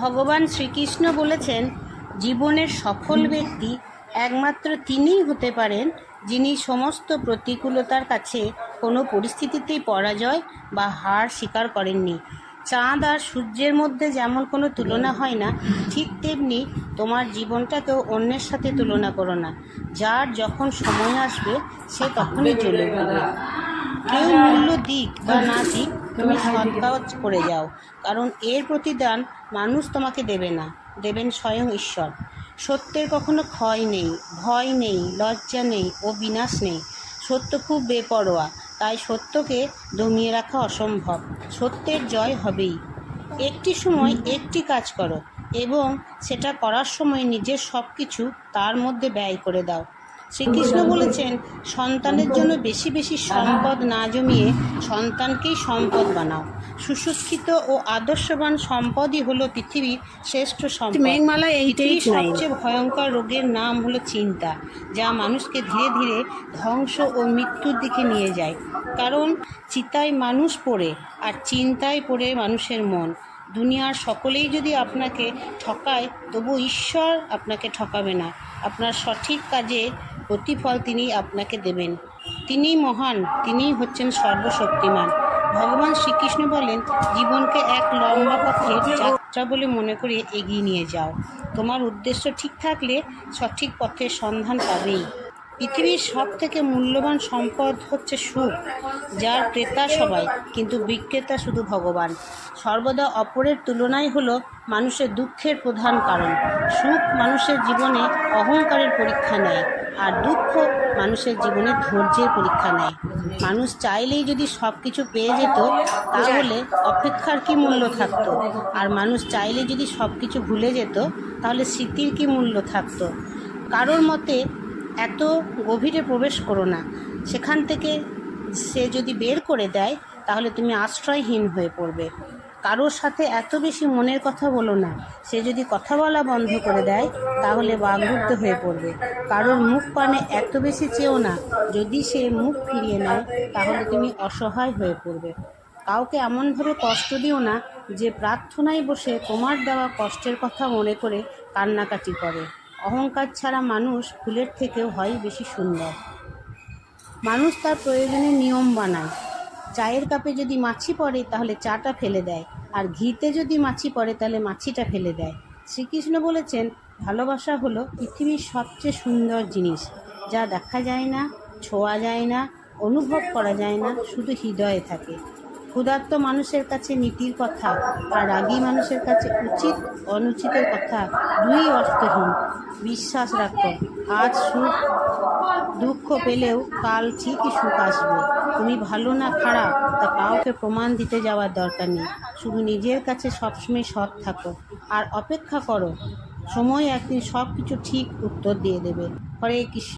ভগবান শ্রীকৃষ্ণ বলেছেন, জীবনের সফল ব্যক্তি একমাত্র তিনিই হতে পারেন যিনি সমস্ত প্রতিকূলতার কাছে কোনো পরিস্থিতিতেই পরাজয় বা হার স্বীকার করেননি। চাঁদ আর সূর্যের মধ্যে যেমন কোনো তুলনা হয় না, ঠিক তেমনি তোমার জীবনটাকেও অন্যের সাথে তুলনা করো না। যার যখন সময় আসবে, সে তখনই চলে যাবে। কেউ মূল্য দিক বা না দিক তুমি সৎ করে যাও। কারণ এর প্রতিদান মানুষ তোমাকে দেবে না, দেবেন স্বয়ং ঈশ্বর। সত্যের কখনো ক্ষয় নেই, ভয় নেই, লজ্জা নেই ও বিনাশ নেই। সত্য খুব বেপরোয়া, তাই সত্যকে দমিয়ে রাখা অসম্ভব। সত্যের জয় হবেই। একটি সময় একটি কাজ করো এবং সেটা করার সময় নিজের সব কিছু তার মধ্যে ব্যয় করে দাও। শ্রীকৃষ্ণ বলেছেন সন্তানের জন্য বেশি বেশি সম্পদ না জমিয়ে সন্তানকেই সম্পদ বানাও। সুশিক্ষিত ও আদর্শবান সম্পদই হলো পৃথিবীর শ্রেষ্ঠ সম্পদ। মেঘমালা এইট পৃথিবীর এইট নাইন সবচেয়ে ভয়ঙ্কর রোগের নাম হলো চিন্তা যা মানুষকে ধীরে ধীরে ধ্বংস ও মৃত্যুর দিকে নিয়ে যায়। কারণ চিতায় মানুষ পড়ে আর চিন্তায় পড়ে মানুষের মন। দুনিয়ার সকলেই যদি আপনাকে ঠকায় তবু ঈশ্বর আপনাকে ঠকাবে না। আপনার সঠিক কাজে প্রতিফল তিনি আপনাকে দেবেন। তিনি মহান, তিনিই হচ্ছেন সর্বশক্তিমান। ভগবান শ্রীকৃষ্ণ বলেন, জীবনকে এক লম্বা পথে যাত্রা বলে মনে করে এগিয়ে নিয়ে যাও। তোমার উদ্দেশ্য ঠিক থাকলে সঠিক পথের সন্ধান পাবেই। পৃথিবীর সব থেকে মূল্যবান সম্পদ হচ্ছে সুখ, যার ক্রেতা সবাই, কিন্তু বিক্রেতা শুধু ভগবান। সর্বদা অপরের তুলনায় হলো মানুষের দুঃখের প্রধান কারণ। সুখ মানুষের জীবনে অহংকারের পরীক্ষা নেয়। আর দুঃখ মানুষের জীবনে ধৈর্যের পরীক্ষা নেয়। মানুষ চাইলেই যদি সব কিছু পেয়ে যেত, তাহলে অপেক্ষার কি মূল্য থাকতো? আর মানুষ চাইলে যদি সব কিছু ভুলে যেত, তাহলে স্মৃতির কি মূল্য থাকতো? কারোর মতে, এত গভীরে প্রবেশ করো না। সেখান থেকে সে যদি বের করে দেয়, তাহলে তুমি আশ্রয়হীন হয়ে পড়বে। কারোর সাথে এত বেশি মনের কথা বলো না। সে যদি কথা বলা বন্ধ করে দেয়, তাহলে বাগরুদ্ধ হয়ে পড়বে। কারোর মুখ পানে এত বেশি চেও না। যদি সে মুখ ফিরিয়ে নেয়, তাহলে তুমি অসহায় হয়ে পড়বে। কাউকে এমনভাবে কষ্ট দিও না যে প্রার্থনায় বসে তোমার দেওয়া কষ্টের কথা মনে করে কান্নাকাটি করে। অহংকার ছাড়া মানুষ ফুলের থেকেও হয় বেশি সুন্দর। মানুষ তার প্রয়োজনে নিয়ম বানায়। চায়ের কাপে যদি মাছি পড়ে, তাহলে চাটা ফেলে দেয়। আর ঘিতে যদি মাছি পড়ে, তাহলে মাছিটা ফেলে দেয়। শ্রীকৃষ্ণ বলেছেন, ভালোবাসা হলো পৃথিবীর সবচেয়ে সুন্দর জিনিস। যা দেখা যায় না, ছোঁয়া যায় না, অনুভব করা যায় না, শুধু হৃদয়ে থাকে। ক্ষুধার্ত মানুষের কাছে নীতির কথা আর রাগী মানুষের কাছে উচিত, অনুচিতের কথা, দুই অর্থহীন বিশ্বাস রাখো, আজ সুখ, দুঃখ পেলেও কাল ঠিকই সুখ আসবে। তুমি ভালো না খারাপ, তা কাউকে প্রমাণ দিতে যাওয়ার দরকার নেই। শুধু নিজের কাছে সবসময় সৎ থাকো আর অপেক্ষা করো। সময় একদিন সব কিছু ঠিক উত্তর দিয়ে দেবে। হরে কৃষ্ণ।